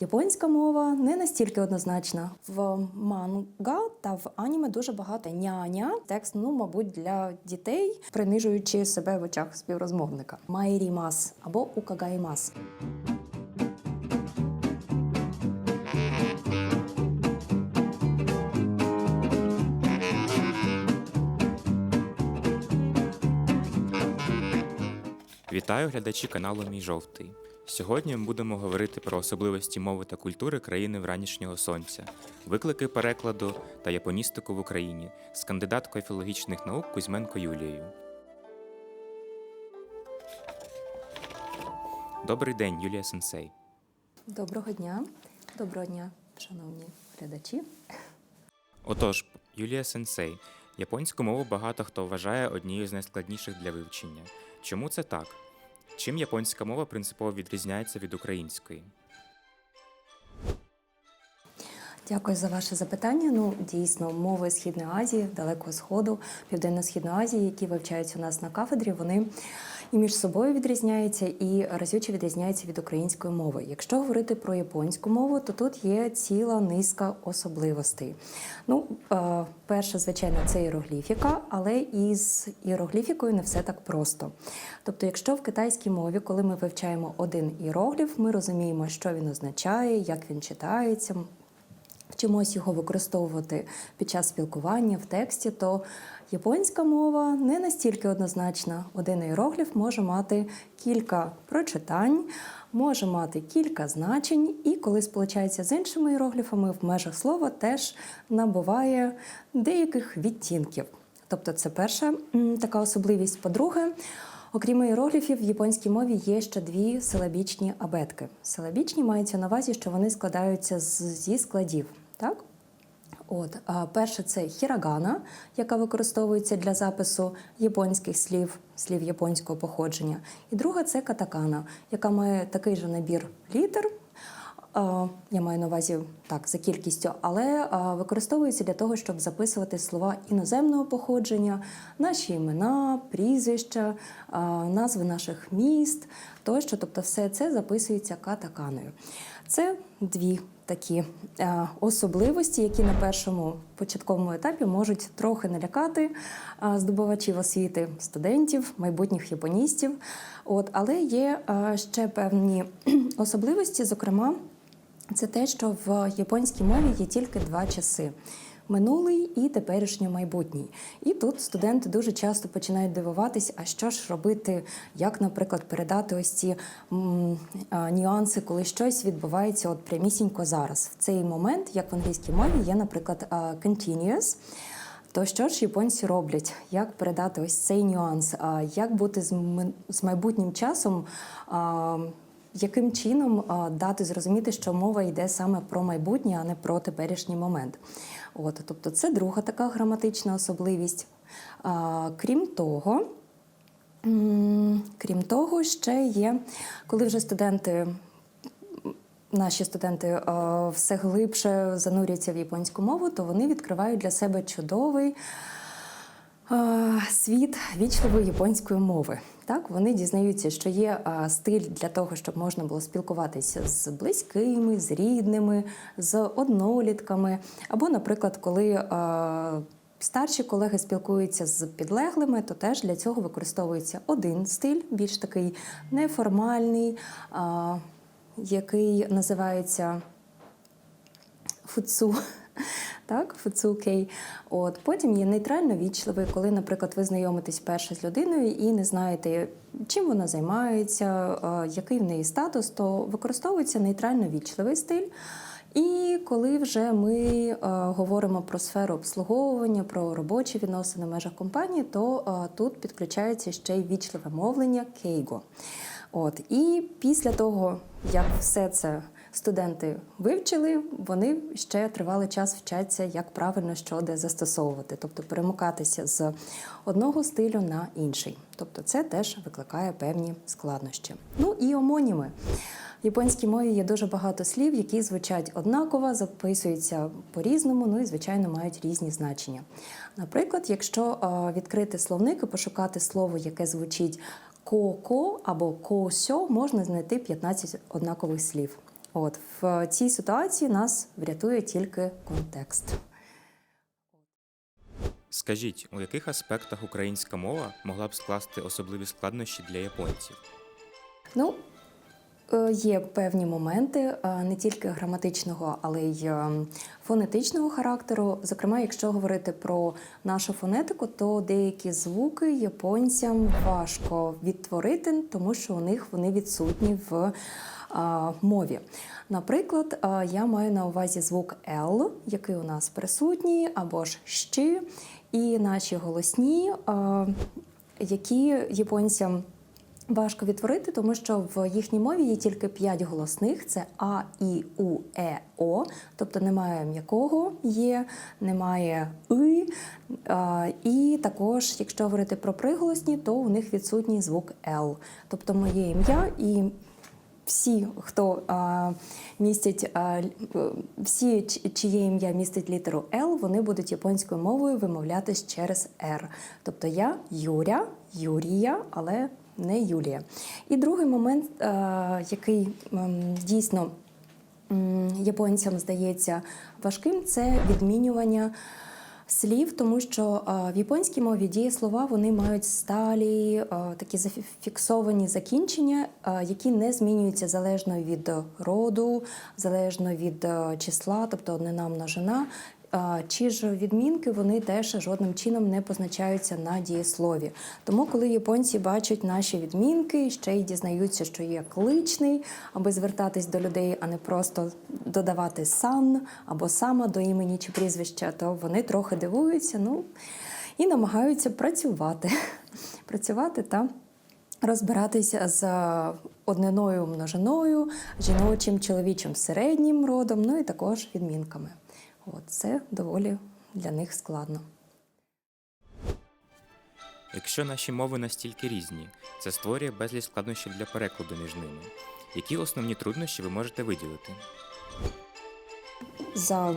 Японська мова не настільки однозначна. В манга та в аніме дуже багато няня. Текст, ну, мабуть, для дітей, принижуючи себе в очах співрозмовника. Майрімас або укагаймас. Вітаю глядачі каналу Мій жовтий. Сьогодні ми будемо говорити про особливості мови та культури країни вранішнього сонця, виклики перекладу та японістику в Україні з кандидаткою філологічних наук Кузьменко Юлією. Добрий день, Юлія Сенсей. Доброго дня. Доброго дня, шановні глядачі. Отож, Юлія Сенсей, японську мову багато хто вважає однією з найскладніших для вивчення. Чому це так? Чим японська мова принципово відрізняється від української? Дякую за ваше запитання. Ну, дійсно, мови Східної Азії, Далекого Сходу, Південно-Східної Азії, які вивчаються у нас на кафедрі, вони і між собою відрізняються, і разюче відрізняються від української мови. Якщо говорити про японську мову, то тут є ціла низка особливостей. Ну, е, перше, звичайно, це іерогліфіка, але із іерогліфікою не все так просто. Тобто, якщо в китайській мові, коли ми вивчаємо один іерогліф, ми розуміємо, що він означає, як він читається, вчимось його використовувати під час спілкування в тексті, то японська мова не настільки однозначна. Один іерогліф може мати кілька прочитань, може мати кілька значень, і коли сполучається з іншими іерогліфами, в межах слова теж набуває деяких відтінків. Тобто, це перша така особливість. По-друге, Окрім іерогліфів, в японській мові є ще дві силабічні абетки. Силабічні мається на увазі, що вони складаються зі складів. Так? От, перше це хірагана, яка використовується для запису японських слів, слів японського походження. І друга це катакана, яка має такий же набір літер. Я маю на увазі так за кількістю, але використовується для того, щоб записувати слова іноземного походження, наші імена, прізвища, назви наших міст тощо. Тобто, все це записується катаканою. Це дві такі е, особливості, які на першому початковому етапі можуть трохи налякати е, здобувачів освіти, студентів, майбутніх японістів. От, але є е, ще певні особливості, зокрема. Це те, що в японській мові є тільки два часи. Минулий і теперішній майбутній. І тут студенти дуже часто починають дивуватись, а що ж робити, як, наприклад, передати ось ці м, а, нюанси, коли щось відбувається от прямісінько зараз. В цей момент, як в англійській мові, є, наприклад, continuous. То що ж японці роблять? Як передати ось цей нюанс? А Як бути з майбутнім часом? Яким чином дати зрозуміти, що мова йде саме про майбутнє, а не про теперішній момент? От, тобто, це друга така граматична особливість. А, крім того, крім того, ще є, коли вже студенти наші студенти все глибше занурюються в японську мову, то вони відкривають для себе чудовий світ вічливої японської мови. Так, вони дізнаються, що є стиль для того, щоб можна було спілкуватися з близькими, з рідними, з однолітками. Або, наприклад, коли старші колеги спілкуються з підлеглими, то теж для цього використовується один стиль, більш такий неформальний, який називається фуцу. Так, фуцукей. От потім є нейтрально вічливий, коли, наприклад, ви знайомитесь перше з людиною і не знаєте, чим вона займається, який в неї статус, то використовується нейтрально вічливий стиль. І коли вже ми говоримо про сферу обслуговування, про робочі відносини в межах компанії, то тут підключається ще й вічливе мовлення кейго. От і після того, як все це студенти вивчили, вони ще тривалий час вчаться, як правильно що де застосовувати, тобто перемикатися з одного стилю на інший. Тобто, це теж викликає певні складнощі. Ну і омоніми. В японській мові є дуже багато слів, які звучать однаково, записуються по-різному, ну і звичайно мають різні значення. Наприклад, якщо відкрити словник і пошукати слово, яке звучить ко-ко або ко-сьо, можна знайти 15 однакових слів. От в цій ситуації нас врятує тільки контекст. Скажіть, у яких аспектах українська мова могла б скласти особливі складнощі для японців? Ну, е, є певні моменти е, не тільки граматичного, але й е, фонетичного характеру. Зокрема, якщо говорити про нашу фонетику, то деякі звуки японцям важко відтворити, тому що у них вони відсутні в мові. Наприклад, я маю на увазі звук Л, який у нас присутній, або ж щи, і наші голосні, які японцям Важко відтворити, тому що в їхній мові є тільки п'ять голосних: це А, І, У, Е, О. Тобто немає м'якого є, немає и. І також, якщо говорити про приголосні, то у них відсутній звук Л. Тобто моє ім'я і всі, хто містять всі, чиє ім'я містить літеру Л, вони будуть японською мовою вимовлятись через Р. Тобто я Юря, Юрія, але не Юлія. І другий момент, який дійсно японцям здається важким, це відмінювання слів, тому що в японській мові дієслова вони мають сталі, такі зафіксовані закінчення, які не змінюються залежно від роду, залежно від числа, тобто однина множина. Чи ж відмінки вони теж жодним чином не позначаються на дієслові. Тому, коли японці бачать наші відмінки, ще й дізнаються, що є кличний, аби звертатись до людей, а не просто додавати сан або сама до імені чи прізвища, то вони трохи дивуються, ну і намагаються працювати, працювати та розбиратися з одниною множиною, жіночим, чоловічим середнім родом, ну і також відмінками. От це доволі для них складно. Якщо наші мови настільки різні, це створює безліч складнощів для перекладу між ними. Які основні труднощі ви можете виділити? За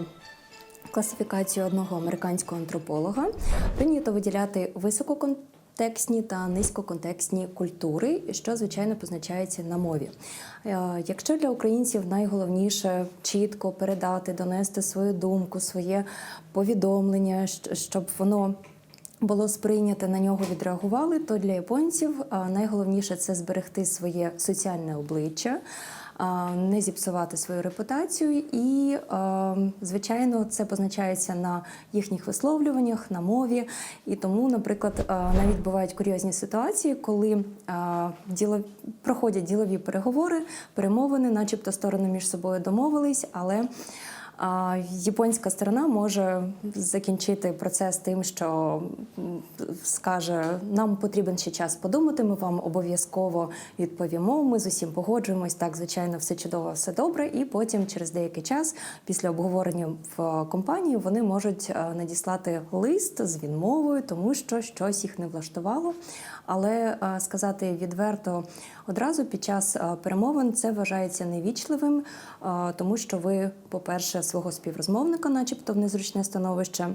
класифікацією одного американського антрополога прийнято виділяти висококонтекстні та низькоконтекстні культури, що звичайно позначається на мові. Е, Якщо для українців найголовніше чітко передати, донести свою думку, своє повідомлення, щоб воно було сприйняте, на нього відреагували, то для японців найголовніше це зберегти своє соціальне обличчя, не зіпсувати свою репутацію, і, звичайно, це позначається на їхніх висловлюваннях, на мові. І тому, наприклад, навіть бувають курйозні ситуації, коли проходять ділові переговори, перемовини, начебто сторони між собою домовились, але японська сторона може закінчити процес тим, що скаже: нам потрібен ще час подумати. Ми вам обов'язково відповімо. Ми з усім погоджуємось. Так, звичайно, все чудово, все добре. І потім, через деякий час, після обговорення в компанії, вони можуть е, надіслати лист з відмовою, тому що щось їх не влаштувало. Але е, сказати відверто одразу під час е, перемовин це вважається невічливим, тому що ви, по-перше, свого співрозмовника, начебто в незручне становище.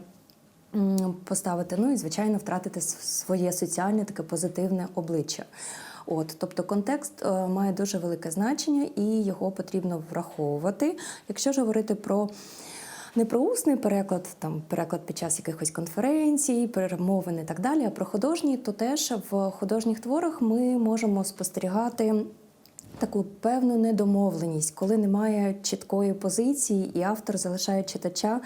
Поставити, ну і звичайно втратити своє соціальне таке позитивне обличчя. От, тобто контекст е, має дуже велике значення і його потрібно враховувати. Якщо ж говорити про не про усний переклад, там переклад під час якихось конференцій, перемовин і так далі, а про художній, то теж в художніх творах ми можемо спостерігати. Таку певну недомовленість, коли немає чіткої позиції, і автор залишає читача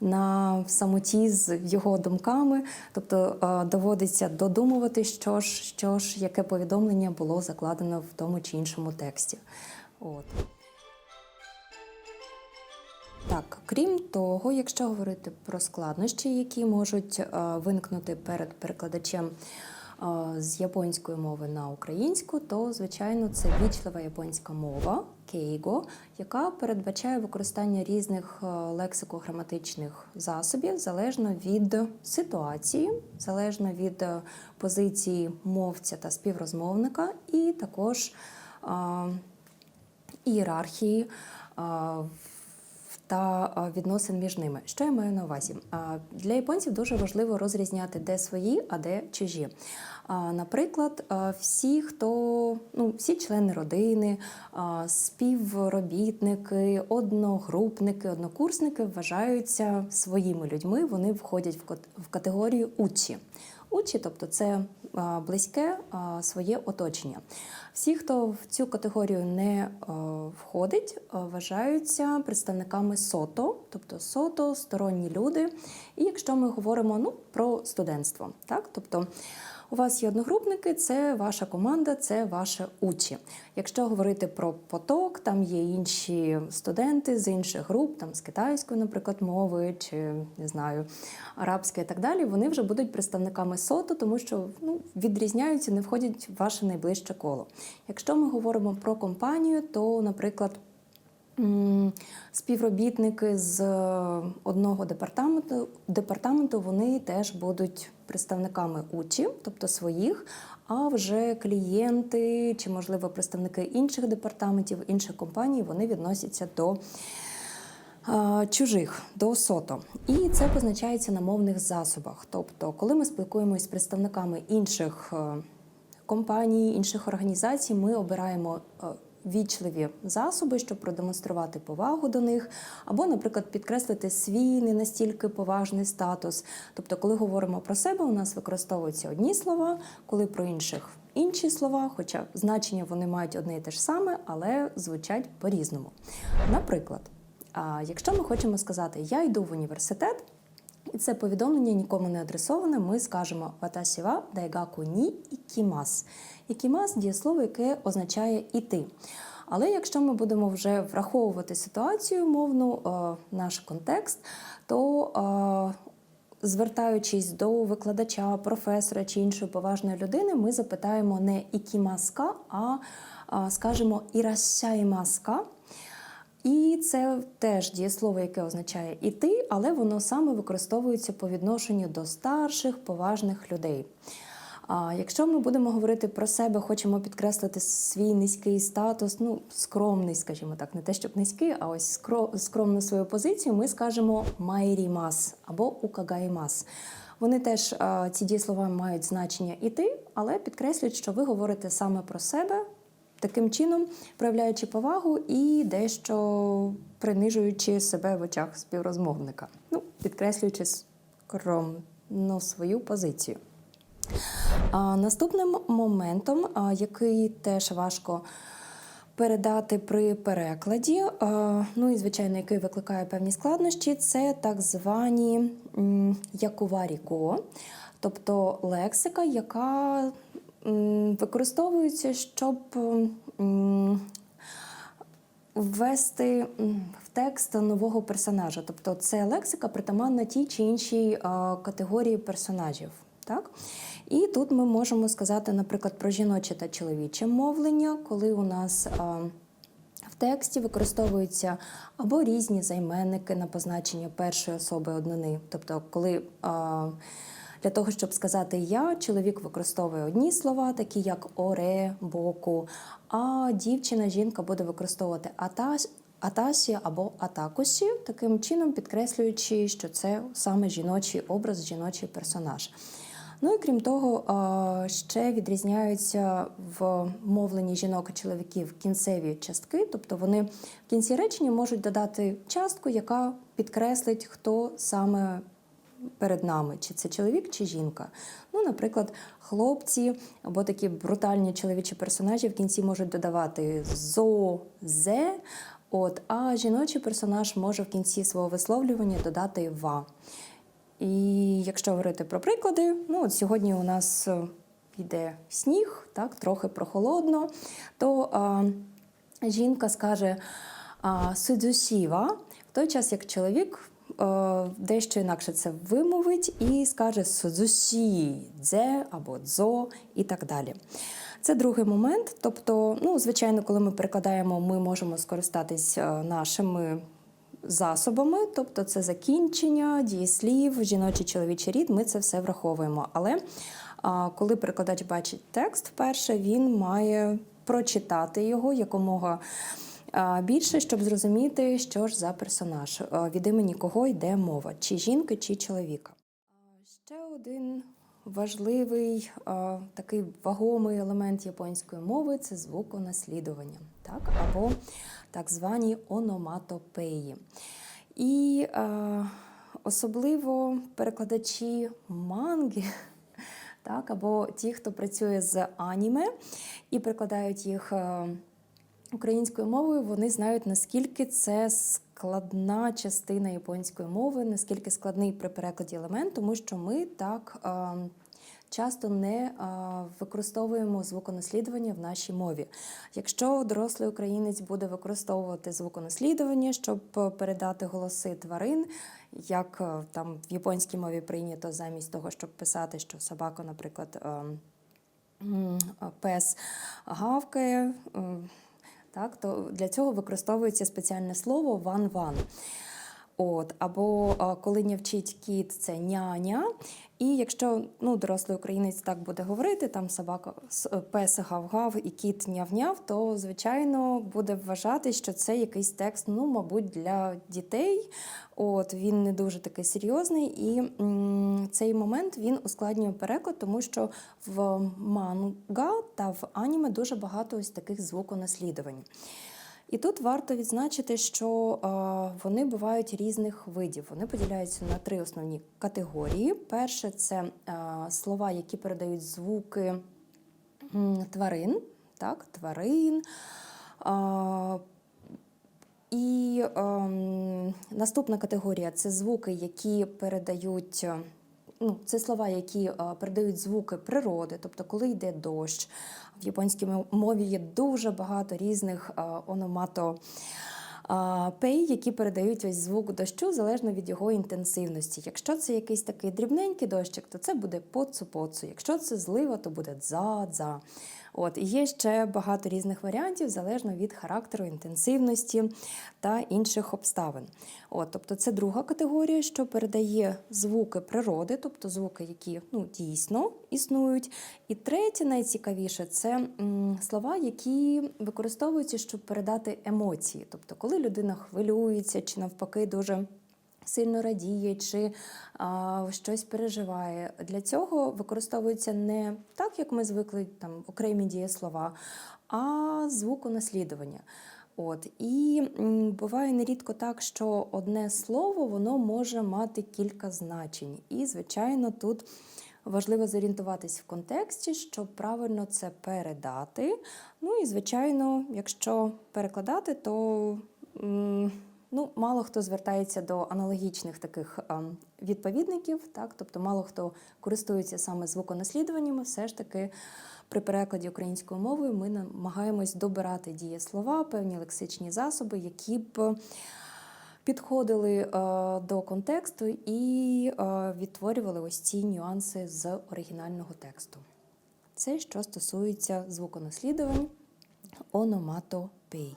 на самоті з його думками, тобто е, доводиться додумувати, що ж, що ж, яке повідомлення було закладено в тому чи іншому тексті. От. Так, крім того, якщо говорити про складнощі, які можуть е, виникнути перед перекладачем з японської мови на українську, то звичайно це вічлива японська мова кейго, яка передбачає використання різних е, лексико-граматичних засобів залежно від ситуації, залежно від е, позиції мовця та співрозмовника, і також ієрархії. Та відносин між ними. Що я маю на увазі? Для японців дуже важливо розрізняти, де свої, а де чужі. Наприклад, всі, хто ну, всі члени родини, співробітники, одногрупники, однокурсники вважаються своїми людьми. Вони входять в категорію учі. Учі, тобто це близьке своє оточення. Всі, хто в цю категорію не входить, вважаються представниками СОТО, тобто СОТО, сторонні люди. І якщо ми говоримо ну, про студентство, так, тобто у вас є одногрупники, це ваша команда, це ваше учі. Якщо говорити про поток, там є інші студенти з інших груп, там з китайської, наприклад, мови, чи не знаю, арабської і так далі. Вони вже будуть представниками СОТО, тому що ну, відрізняються, не входять в ваше найближче коло. Якщо ми говоримо про компанію, то, наприклад, Співробітники з е, одного департаменту, департаменту вони теж будуть представниками учі, тобто своїх, а вже клієнти чи, можливо, представники інших департаментів, інших компаній, вони відносяться до чужих, до СОТО. І це позначається на мовних засобах. Тобто, коли ми спілкуємося з представниками інших е, компаній, інших організацій, ми обираємо е, вічливі засоби, щоб продемонструвати повагу до них, або, наприклад, підкреслити свій не настільки поважний статус. Тобто, коли говоримо про себе, у нас використовуються одні слова, коли про інших інші слова, хоча значення вони мають одне і те ж саме, але звучать по-різному. Наприклад, якщо ми хочемо сказати Я йду в університет. І це повідомлення нікому не адресоване. Ми скажемо Ватасі ва дайгаку ні ікімас. Ікімас дієслово, яке означає іти. Але якщо ми будемо вже враховувати ситуацію мовну, е, наш контекст, то е, звертаючись до викладача, професора чи іншої поважної людини, ми запитаємо не ікімаска, а а, скажемо ірасяймаска. І це теж дієслово, яке означає іти, але воно саме використовується по відношенню до старших, поважних людей. А якщо ми будемо говорити про себе, хочемо підкреслити свій низький статус, ну скромний, скажімо так, не те, щоб низький, а ось скро- скромну свою позицію, ми скажемо майрімас або укагаймас. Вони теж ці дієслова мають значення іти, але підкреслюють, що ви говорите саме про себе, таким чином проявляючи повагу і дещо принижуючи себе в очах співрозмовника, ну, підкреслюючи скромно свою позицію. А наступним моментом, який теж важко передати при перекладі, ну і звичайно, який викликає певні складнощі, це так звані якуваріко, тобто лексика, яка м, використовується, щоб ввести в текст нового персонажа. Тобто це лексика притаманна тій чи іншій категорії персонажів. Так? І тут ми можемо сказати, наприклад, про жіноче та чоловіче мовлення, коли у нас в тексті використовуються або різні займенники на позначення першої особи однини. Тобто, коли для того, щоб сказати я, чоловік використовує одні слова, такі як оре, боку, а дівчина, жінка буде використовувати аташ, аташі або атакусі, таким чином підкреслюючи, що це саме жіночий образ, жіночий персонаж. Ну і крім того, ще відрізняються в мовленні жінок і чоловіків кінцеві частки, тобто вони в кінці речення можуть додати частку, яка підкреслить, хто саме перед нами, чи це чоловік, чи жінка. Ну, наприклад, хлопці або такі брутальні чоловічі персонажі в кінці можуть додавати зо, зе. От, а жіночий персонаж може в кінці свого висловлювання додати ва. І якщо говорити про приклади, ну от сьогодні у нас е, йде сніг, так, трохи прохолодно, то а, жінка скаже а, судзусіва, в той час як чоловік дещо інакше це вимовить і скаже судзусі, дзе або дзо і так далі. Це другий момент. Тобто, ну, звичайно, коли ми перекладаємо, ми можемо скористатись е, нашими засобами, тобто це закінчення, дієслів, жіночий чоловічий рід, ми це все враховуємо. Але коли перекладач бачить текст вперше, він має прочитати його якомога Більше, щоб зрозуміти, що ж за персонаж, від імені кого йде мова, чи жінки, чи чоловіка. Ще один важливий такий вагомий елемент японської мови це звуконаслідування, так? або так звані ономатопеї. І а, особливо перекладачі манги, так, або ті, хто працює з аніме і перекладають їх е, українською мовою, вони знають, наскільки це складна частина японської мови, наскільки складний при перекладі елемент, тому що ми так часто не е, використовуємо звуконаслідування в нашій мові. Якщо дорослий українець буде використовувати звуконаслідування, щоб передати голоси тварин, як там в японській мові прийнято замість того, щоб писати, що собака, наприклад, е, пес гавкає, е, так, то для цього використовується спеціальне слово ван-ван. От, або коли нявчить кіт, це няня. І якщо ну, дорослий українець так буде говорити, там собака пес гав-гав і кіт няв-няв, то звичайно буде вважати, що це якийсь текст, ну, мабуть, для дітей. От він не дуже такий серйозний, і м, цей момент він ускладнює переклад, тому що в манга та в аніме дуже багато ось таких звуконаслідувань. І тут варто відзначити, що е, вони бувають різних видів. Вони поділяються на три основні категорії. Перше це е, слова, які передають звуки тварин, так, тварин. І ем, наступна категорія це звуки, які передають. Е, Ну, це слова, які е, передають звуки природи, тобто коли йде дощ. В японській мові є дуже багато різних е, ономато. Пей, які передають ось звук дощу залежно від його інтенсивності. Якщо це якийсь такий дрібненький дощик, то це буде поцу-поцу. Якщо це злива, то буде дза-дза. От і є ще багато різних варіантів залежно від характеру, інтенсивності та інших обставин. От, тобто, це друга категорія, що передає звуки природи, тобто звуки, які ну, дійсно існують. І третє, найцікавіше, це слова, які використовуються, щоб передати емоції. Тобто, коли людина хвилюється чи навпаки дуже сильно радіє чи а, щось переживає. Для цього використовується не так, як ми звикли там окремі дієслова, а звуконаслідування. От і буває нерідко так, що одне слово воно може мати кілька значень. І, звичайно, тут важливо зорієнтуватись в контексті, щоб правильно це передати. Ну і, звичайно, якщо перекладати, то ну, мало хто звертається до аналогічних таких ем, відповідників, так, тобто мало хто користується саме звуконаслідуваннями, все ж таки. При перекладі українською мовою ми намагаємось добирати дієслова, певні лексичні засоби, які б підходили е, до контексту і е, відтворювали ось ці нюанси з оригінального тексту. Це що стосується звуконаслідувань ономатопей.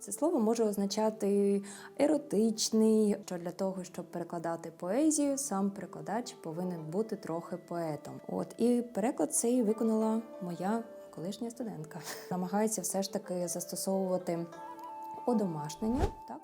Це слово може означати еротичний, що для того, щоб перекладати поезію, сам перекладач повинен бути трохи поетом. От і переклад цей виконала моя колишня студентка. Намагається все ж таки застосовувати одомашнення, так